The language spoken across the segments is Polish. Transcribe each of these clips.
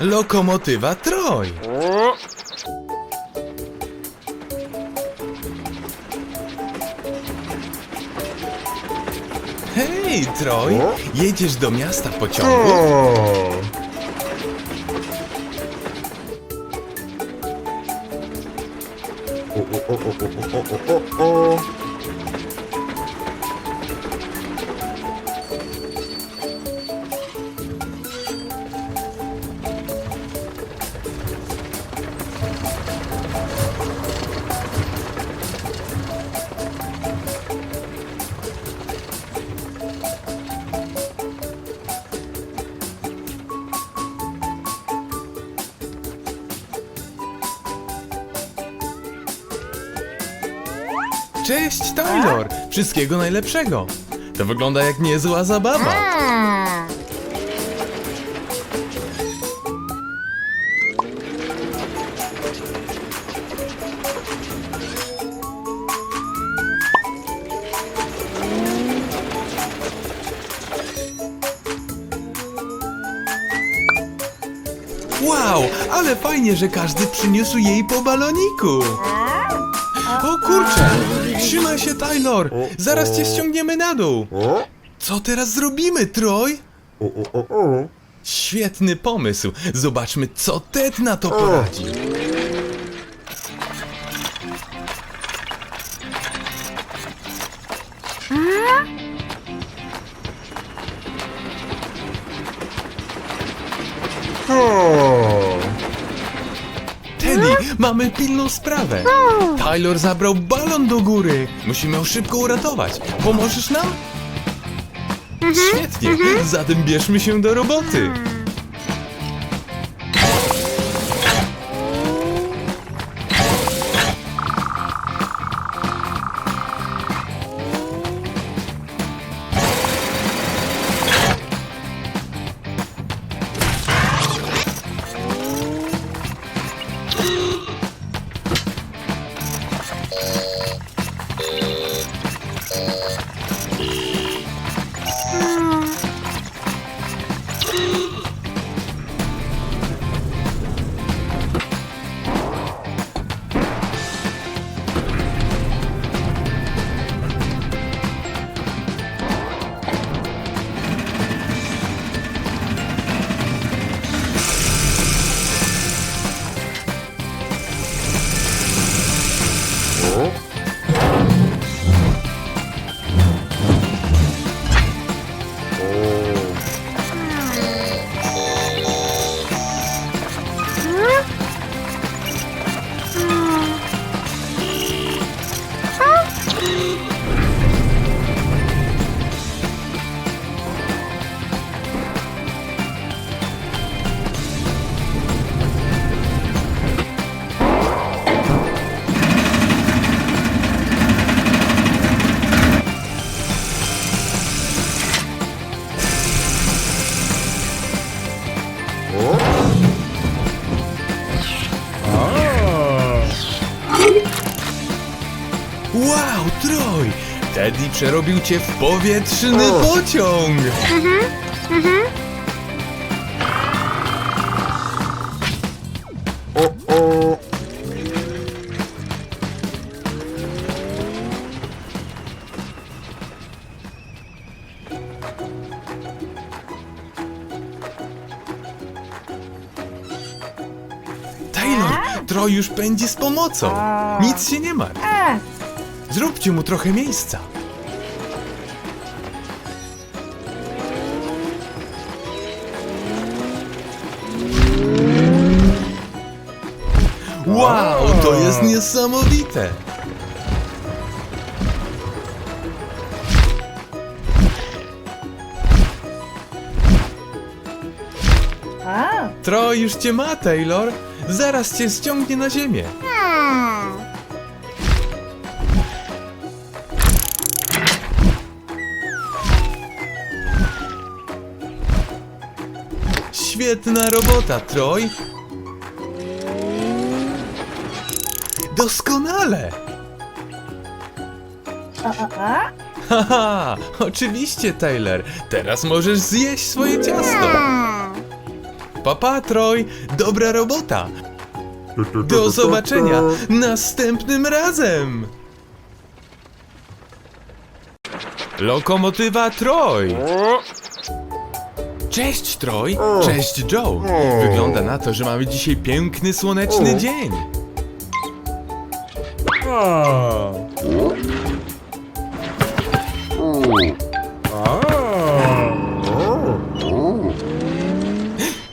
Lokomotywa Troj. Hej, Troj, jedziesz do miasta pociągu? Cześć, Taylor! Wszystkiego najlepszego! To wygląda jak niezła zabawa. Że każdy przyniósł jej po baloniku. O kurczę! Trzymaj się, Taylor! Zaraz cię ściągniemy na dół! Co teraz zrobimy, o. Świetny pomysł! Zobaczmy, co Ted na to poradzi. Mamy pilną sprawę. Taylor zabrał balon do góry. Musimy ją szybko uratować. Pomożesz nam? Świetnie, zatem bierzmy się do roboty. Teddy przerobił cię w powietrzny O. pociąg! O, o. Taylor, Troj już pędzi z pomocą. Nic się nie martw. Zróbcie mu trochę miejsca. Wow, to jest niesamowite! Troj już cię ma, Taylor. Zaraz cię ściągnie na ziemię. Świetna robota, Troj. Doskonale! Haha, oczywiście, Taylor. Teraz możesz zjeść swoje ciasto. Papa, Troj, dobra robota. Do zobaczenia następnym razem. Lokomotywa Troj. Cześć Troj, cześć Joe. Wygląda na to, że mamy dzisiaj piękny słoneczny dzień.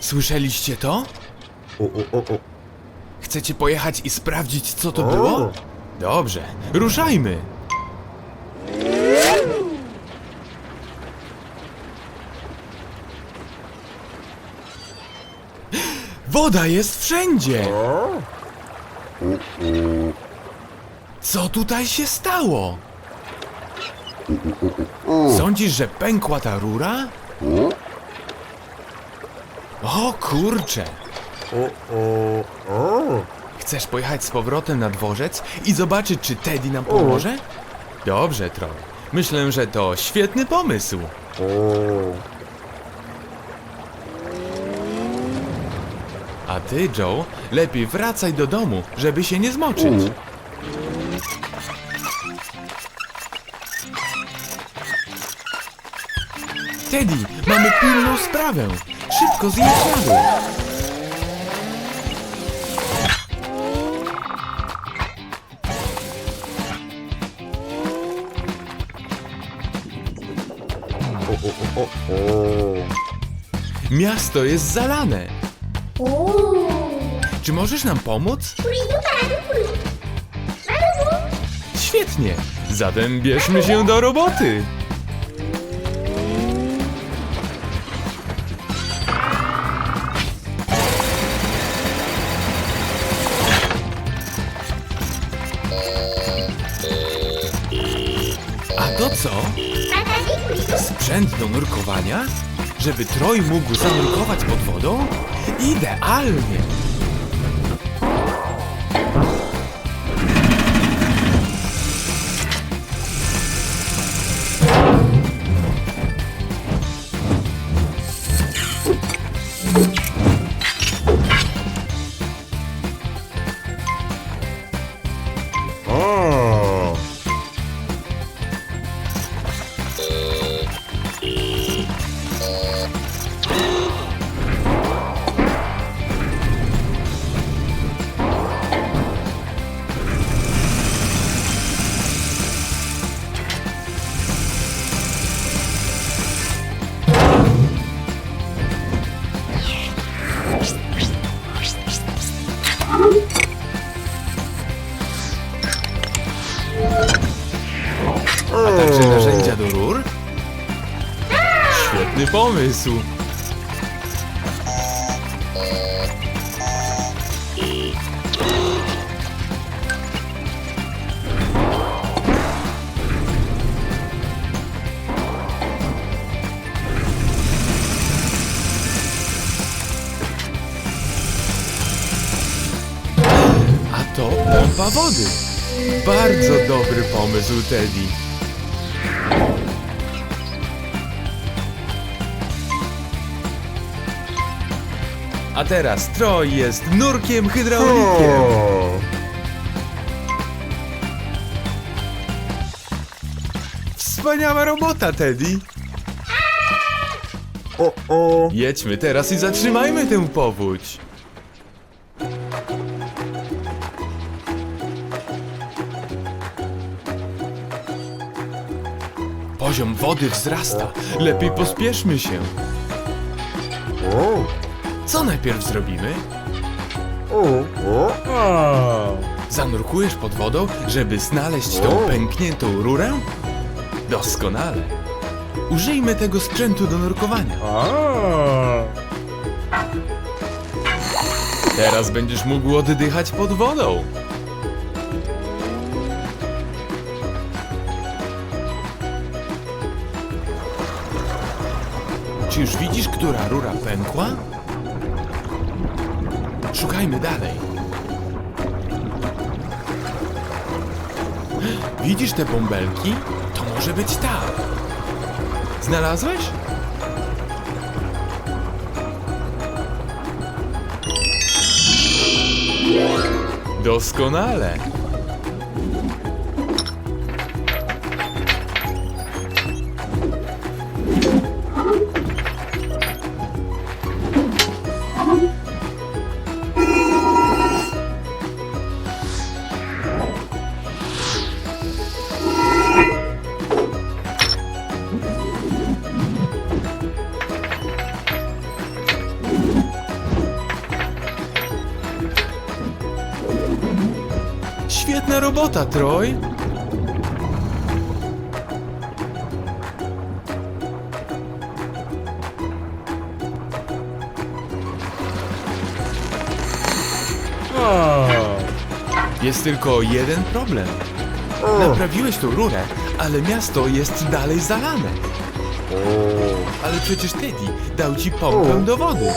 Słyszeliście to? Chcecie pojechać i sprawdzić, co to było? Dobrze, ruszajmy! Woda jest wszędzie! Co tutaj się stało? Sądzisz, że pękła ta rura? O kurcze! Chcesz pojechać z powrotem na dworzec i zobaczyć, czy Teddy nam pomoże? Dobrze, Troy. Myślę, że to świetny pomysł. A ty, Joe, lepiej wracaj do domu, żeby się nie zmoczyć. Teddy, mamy pilną sprawę. Szybko zjeżdżamy. O, o, o, o. Miasto jest zalane. Czy możesz nam pomóc? Świetnie. Zatem bierzmy się do roboty. Sprzęt do nurkowania? Żeby Troj mógł zanurkować pod wodą? Idealnie! Pomysł! A to pompa wody. Bardzo dobry pomysł, Teddy. A teraz Troy jest nurkiem hydraulikiem. Wspaniała robota, Teddy. O, o. Jedźmy teraz i zatrzymajmy tę powódź. Poziom wody wzrasta. Lepiej pospieszmy się. O. Najpierw zrobimy? Zanurkujesz pod wodą, żeby znaleźć tą pękniętą rurę? Doskonale. Użyjmy tego sprzętu do nurkowania. Teraz będziesz mógł oddychać pod wodą. Czy już widzisz, która rura pękła? Szukajmy dalej. Widzisz te bąbelki? To może być ta. Znalazłeś? Doskonale. Robota, Troy. Jest tylko jeden problem. Naprawiłeś tą rurę, ale miasto jest dalej zalane. O, Ale przecież Teddy dał ci pompę do wody.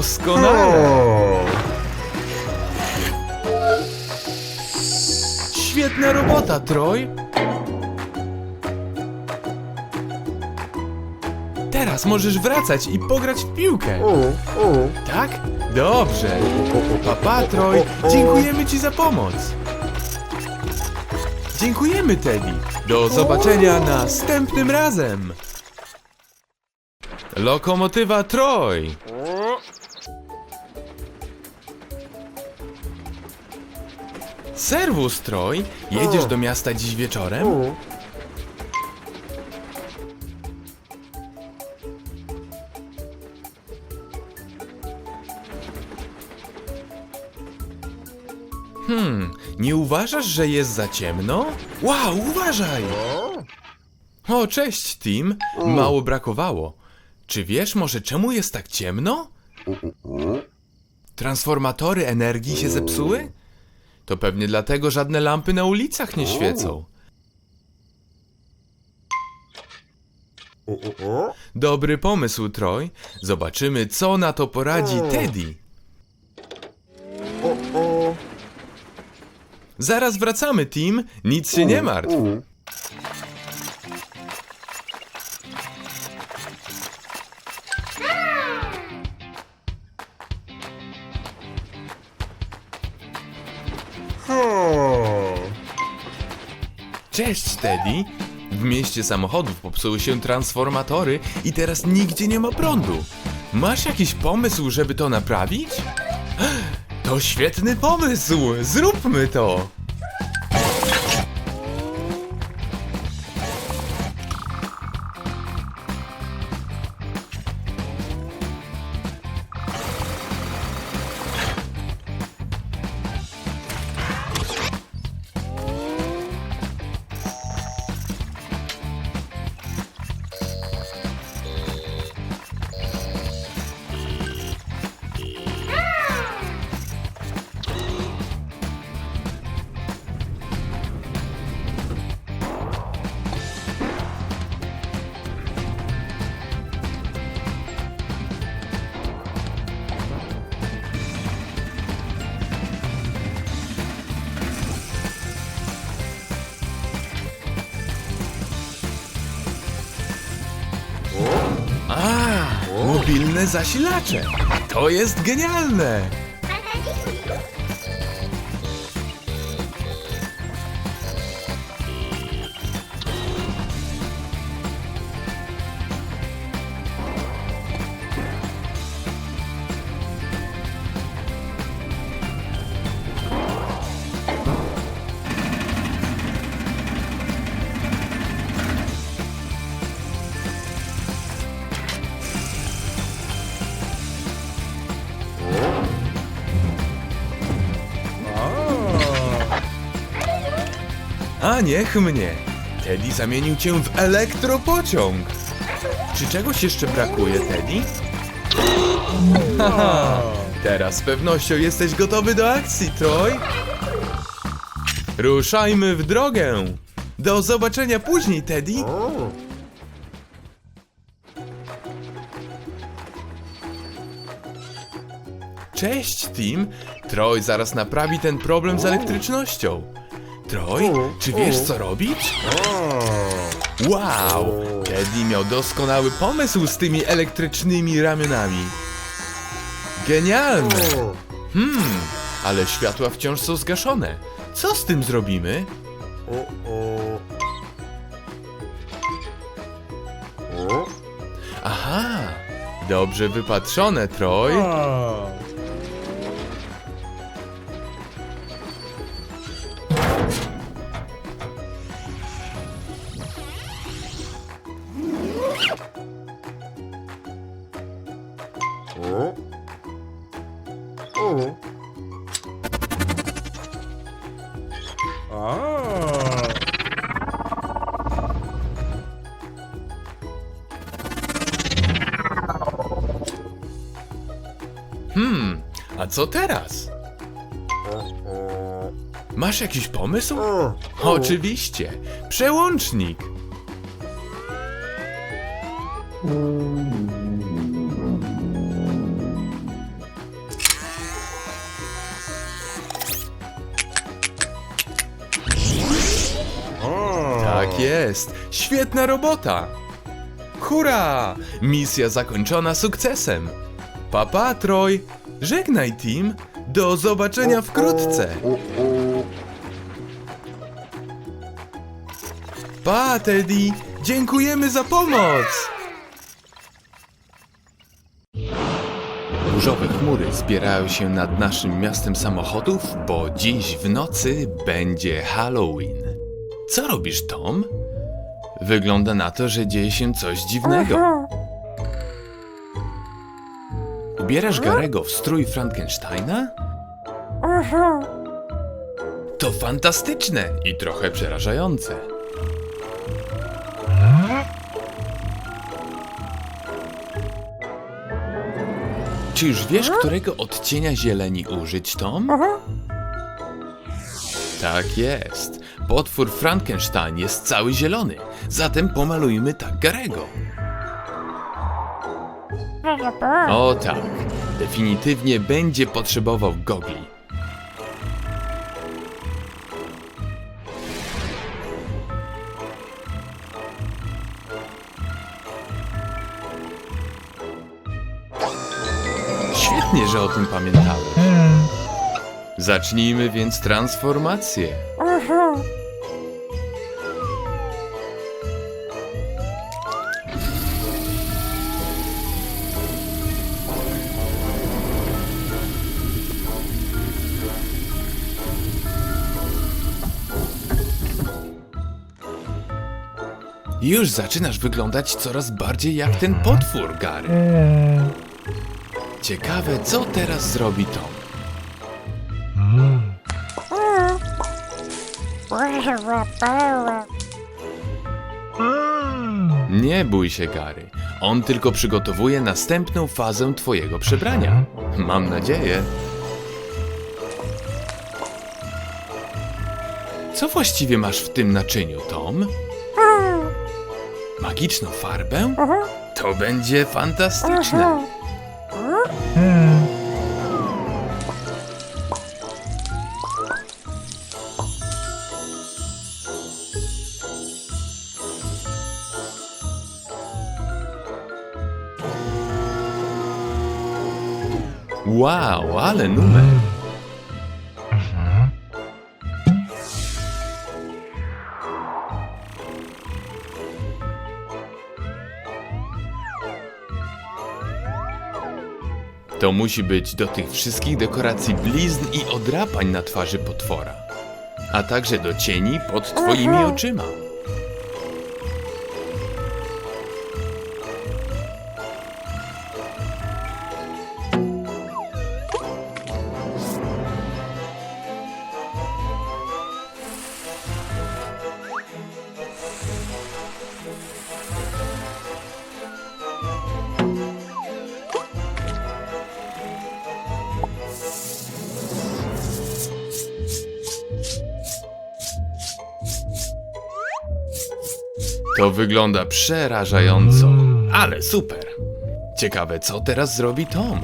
Doskonale! o. Świetna robota, Troy! Teraz możesz wracać i pograć w piłkę. O, o. Tak? Dobrze. Papa, Troy, dziękujemy Ci za pomoc. Dziękujemy, Teddy. Do zobaczenia następnym razem. Lokomotywa Troy. Serwus, Troy. Jedziesz do miasta dziś wieczorem? Hmm, nie uważasz, że jest za ciemno? Wow, uważaj! O, cześć, Tim. Mało brakowało. Czy wiesz może czemu jest tak ciemno? Transformatory energii się zepsuły? To pewnie dlatego żadne lampy na ulicach nie świecą. Dobry pomysł, Troy. Zobaczymy, co na to poradzi Teddy. Zaraz wracamy, Tim. Nic się nie martw. Cześć, Teddy. W mieście samochodów popsuły się transformatory i teraz nigdzie nie ma prądu. Masz jakiś pomysł, żeby to naprawić? To świetny pomysł! Zróbmy to! Zasilacze! To jest genialne! Niech mnie! Teddy zamienił cię w elektropociąg! Czy czegoś jeszcze brakuje, Teddy? Haha! Teraz z pewnością jesteś gotowy do akcji, Troy! Ruszajmy w drogę! Do zobaczenia później, Teddy! Cześć, Tim! Troy zaraz naprawi ten problem z elektrycznością. Troj, czy wiesz co robić? Wow! Teddy miał doskonały pomysł z tymi elektrycznymi ramionami. Genialne! Hmm, ale światła wciąż są zgaszone. Co z tym zrobimy? Aha! Dobrze wypatrzone, Troj. Masz jakiś pomysł? Oczywiście! Przełącznik! Tak jest! Świetna robota! Hurra! Misja zakończona sukcesem! Papa, Troj! Żegnaj, team! Do zobaczenia wkrótce! Pa, Teddy! Dziękujemy za pomoc! Burzowe chmury zbierają się nad naszym miastem samochodów, bo dziś w nocy będzie Halloween. Co robisz, Tom? Wygląda na to, że dzieje się coś dziwnego. Ubierasz Garego w strój Frankensteina? To fantastyczne i trochę przerażające. Czy już wiesz, którego odcienia zieleni użyć, Tom? Tak jest. Potwór Frankenstein jest cały zielony, zatem pomalujmy tak Garego. O tak, definitywnie będzie potrzebował gogli. Świetnie, że o tym pamiętałem. Zacznijmy więc transformację. Już zaczynasz wyglądać coraz bardziej jak ten potwór, Gary. Ciekawe, co teraz zrobi Tom. Nie bój się, Gary. On tylko przygotowuje następną fazę twojego przebrania. Mam nadzieję. Co właściwie masz w tym naczyniu, Tom? Magiczną farbę? To będzie fantastyczne. Wow, ale numer. To musi być do tych wszystkich dekoracji blizn i odrapań na twarzy potwora, a także do cieni pod twoimi oczyma. To wygląda przerażająco, mm. ale super. Ciekawe, co teraz zrobi Tom.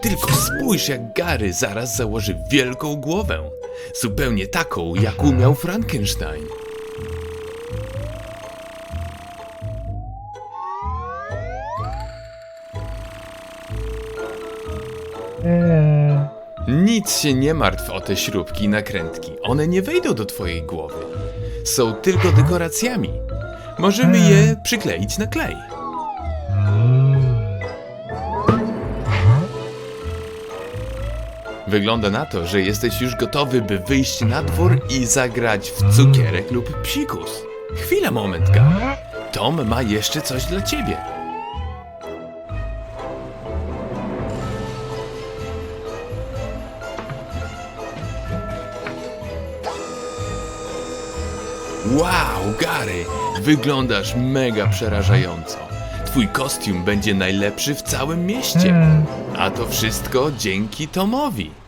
Tylko spójrz, jak Gary zaraz założy wielką głowę. Zupełnie taką, jaką miał Frankenstein. Nic się nie martw o te śrubki i nakrętki. One nie wejdą do twojej głowy. Są tylko dekoracjami. Możemy je przykleić na klej. Wygląda na to, że jesteś już gotowy, by wyjść na dwór i zagrać w cukierek lub psikus. Chwila, moment, Gary. Tom ma jeszcze coś dla ciebie. Wow, Gary, wyglądasz mega przerażająco. Twój kostium będzie najlepszy w całym mieście. A to wszystko dzięki Tomowi.